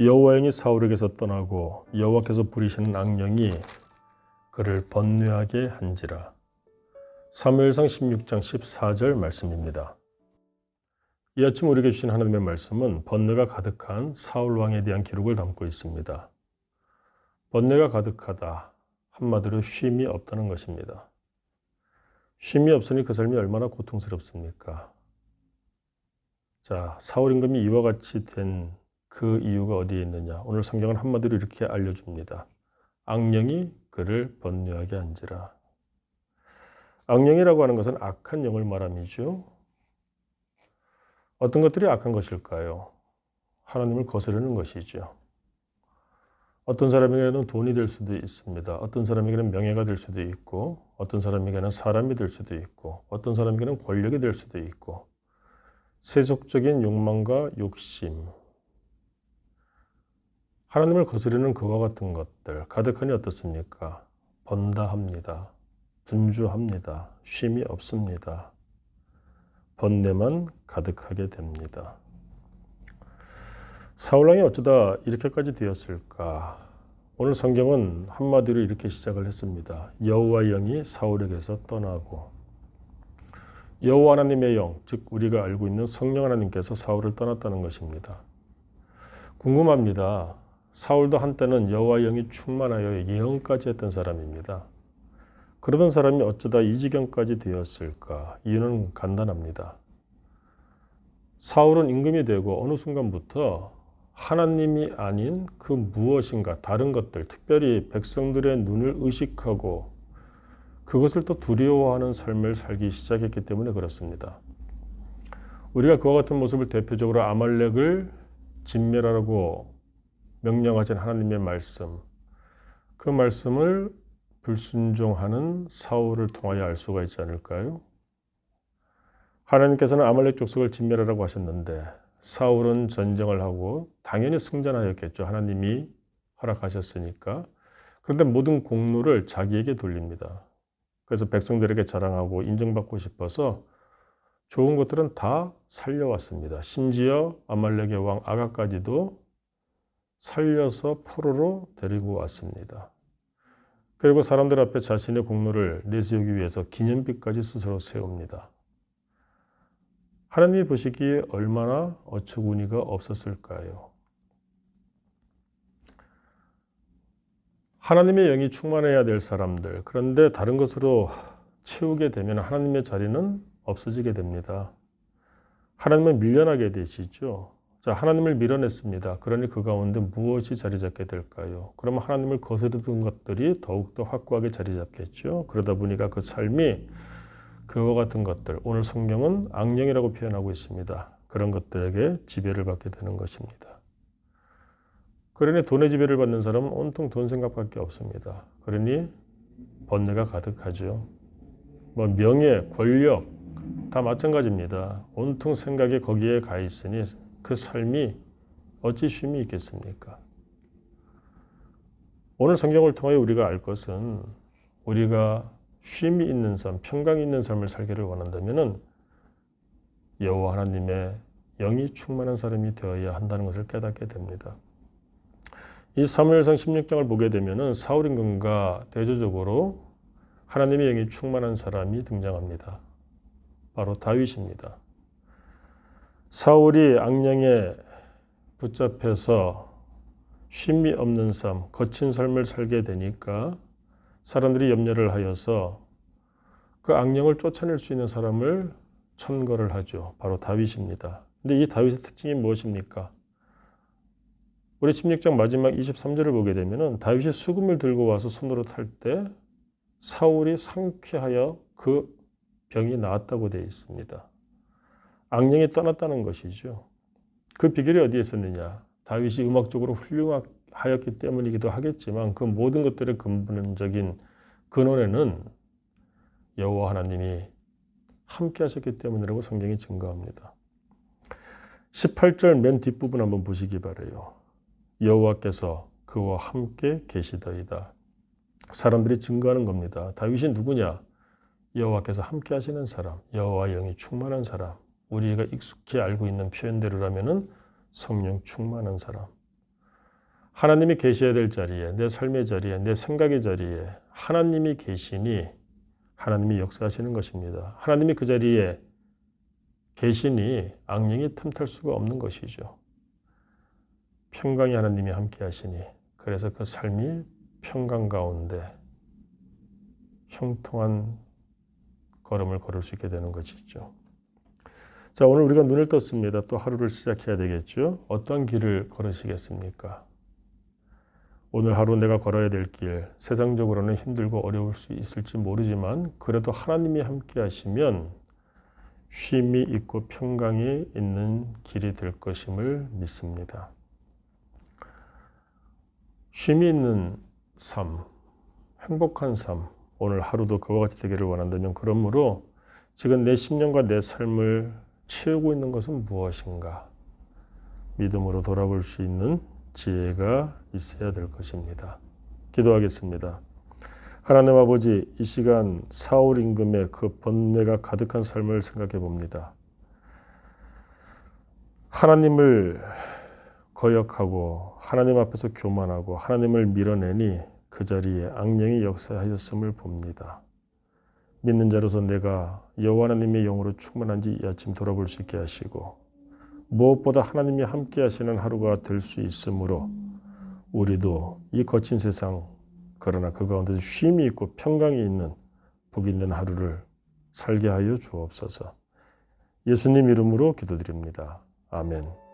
여호와 영이 사울에게서 떠나고 여호와께서 부리시는 악령이 그를 번뇌하게 한지라. 사무엘상 16장 14절 말씀입니다. 이 아침 우리에게 주신 하나님의 말씀은 번뇌가 가득한 사울 왕에 대한 기록을 담고 있습니다. 번뇌가 가득하다. 한마디로 쉼이 없다는 것입니다. 쉼이 없으니 그 삶이 얼마나 고통스럽습니까? 자, 사울 임금이 이와 같이 된 그 이유가 어디에 있느냐? 오늘 성경은 한마디로 이렇게 알려줍니다. 악령이 그를 번뇌하게 한지라. 악령이라고 하는 것은 악한 영을 말함이죠. 어떤 것들이 악한 것일까요? 하나님을 거스르는 것이죠. 어떤 사람에게는 돈이 될 수도 있습니다. 어떤 사람에게는 명예가 될 수도 있고, 어떤 사람에게는 사람이 될 수도 있고, 어떤 사람에게는 권력이 될 수도 있고, 세속적인 욕망과 욕심, 하나님을 거스르는 그와 같은 것들 가득하니 어떻습니까? 번다합니다. 분주합니다. 쉼이 없습니다. 번뇌만 가득하게 됩니다. 사울왕이 어쩌다 이렇게까지 되었을까? 오늘 성경은 한마디로 이렇게 시작을 했습니다. 여호와 영이 사울에게서 떠나고 여호와 하나님의 영, 즉 우리가 알고 있는 성령 하나님께서 사울을 떠났다는 것입니다. 궁금합니다. 사울도 한때는 여호와 영이 충만하여 예언까지 했던 사람입니다. 그러던 사람이 어쩌다 이 지경까지 되었을까? 이유는 간단합니다. 사울은 임금이 되고 어느 순간부터 하나님이 아닌 그 무엇인가 다른 것들, 특별히 백성들의 눈을 의식하고 그것을 또 두려워하는 삶을 살기 시작했기 때문에 그렇습니다. 우리가 그와 같은 모습을 대표적으로 아말렉을 진멸하라고 명령하신 하나님의 말씀, 그 말씀을 불순종하는 사울을 통하여 알 수가 있지 않을까요? 하나님께서는 아말렉 족속을 진멸하라고 하셨는데 사울은 전쟁을 하고 당연히 승전하였겠죠. 하나님이 허락하셨으니까. 그런데 모든 공로를 자기에게 돌립니다. 그래서 백성들에게 자랑하고 인정받고 싶어서 좋은 것들은 다 살려왔습니다. 심지어 아말렉의 왕 아가까지도 살려서 포로로 데리고 왔습니다. 그리고 사람들 앞에 자신의 공로를 내세우기 위해서 기념비까지 스스로 세웁니다. 하나님이 보시기에 얼마나 어처구니가 없었을까요? 하나님의 영이 충만해야 될 사람들, 그런데 다른 것으로 채우게 되면 하나님의 자리는 없어지게 됩니다. 하나님은 밀려나게 되시죠. 자, 하나님을 밀어냈습니다. 그러니 그 가운데 무엇이 자리 잡게 될까요? 그러면 하나님을 거스르던 것들이 더욱더 확고하게 자리 잡겠죠. 그러다 보니까 그 삶이 그와 같은 것들, 오늘 성경은 악령이라고 표현하고 있습니다. 그런 것들에게 지배를 받게 되는 것입니다. 그러니 돈의 지배를 받는 사람은 온통 돈 생각밖에 없습니다. 그러니 번뇌가 가득하죠. 뭐 명예, 권력 다 마찬가지입니다. 온통 생각이 거기에 가 있으니 그 삶이 어찌 쉼이 있겠습니까? 오늘 성경을 통해 우리가 알 것은 우리가 쉼이 있는 삶, 평강이 있는 삶을 살기를 원한다면은 여호와 하나님의 영이 충만한 사람이 되어야 한다는 것을 깨닫게 됩니다. 이 사무엘상 16장을 보게 되면은 사울 임금과 대조적으로 하나님의 영이 충만한 사람이 등장합니다. 바로 다윗입니다. 사울이 악령에 붙잡혀서 쉼이 없는 삶, 거친 삶을 살게 되니까 사람들이 염려를 하여서 그 악령을 쫓아낼 수 있는 사람을 천거를 하죠. 바로 다윗입니다. 근데 이 다윗의 특징이 무엇입니까? 우리 16장 마지막 23절을 보게 되면은 다윗이 수금을 들고 와서 손으로 탈 때 사울이 상쾌하여 그 병이 나았다고 되어 있습니다. 악령이 떠났다는 것이죠. 그 비결이 어디에 있었느냐? 다윗이 음악적으로 훌륭하였기 때문이기도 하겠지만 그 모든 것들의 근본적인 근원에는 여호와 하나님이 함께 하셨기 때문이라고 성경이 증거합니다. 18절 맨 뒷부분 한번 보시기 바래요. 여호와께서 그와 함께 계시더이다. 사람들이 증거하는 겁니다. 다윗이 누구냐? 여호와께서 함께 하시는 사람, 여호와 영이 충만한 사람, 우리가 익숙히 알고 있는 표현대로라면은 성령 충만한 사람. 하나님이 계셔야 될 자리에, 내 삶의 자리에, 내 생각의 자리에 하나님이 계시니 하나님이 역사하시는 것입니다. 하나님이 그 자리에 계시니 악령이 틈탈 수가 없는 것이죠. 평강이 하나님이 함께 하시니 그래서 그 삶이 평강 가운데 형통한 걸음을 걸을 수 있게 되는 것이죠. 자, 오늘 우리가 눈을 떴습니다. 또 하루를 시작해야 되겠죠. 어떤 길을 걸으시겠습니까? 오늘 하루 내가 걸어야 될 길, 세상적으로는 힘들고 어려울 수 있을지 모르지만, 그래도 하나님이 함께 하시면 쉼이 있고 평강이 있는 길이 될 것임을 믿습니다. 쉼이 있는 삶, 행복한 삶, 오늘 하루도 그와 같이 되기를 원한다면 그러므로 지금 내 10년과 내 삶을 채우고 있는 것은 무엇인가? 믿음으로 돌아볼 수 있는 지혜가 있어야 될 것입니다. 기도하겠습니다. 하나님 아버지, 이 시간 사울 임금의 그 번뇌가 가득한 삶을 생각해 봅니다. 하나님을 거역하고 하나님 앞에서 교만하고 하나님을 밀어내니 그 자리에 악령이 역사하였음을 봅니다. 믿는 자로서 내가 여호와 하나님의 영으로 충만한지 이 아침 돌아볼 수 있게 하시고 무엇보다 하나님이 함께 하시는 하루가 될 수 있으므로 우리도 이 거친 세상 그러나 그 가운데서 쉼이 있고 평강이 있는 복 있는 하루를 살게 하여 주옵소서. 예수님 이름으로 기도드립니다. 아멘.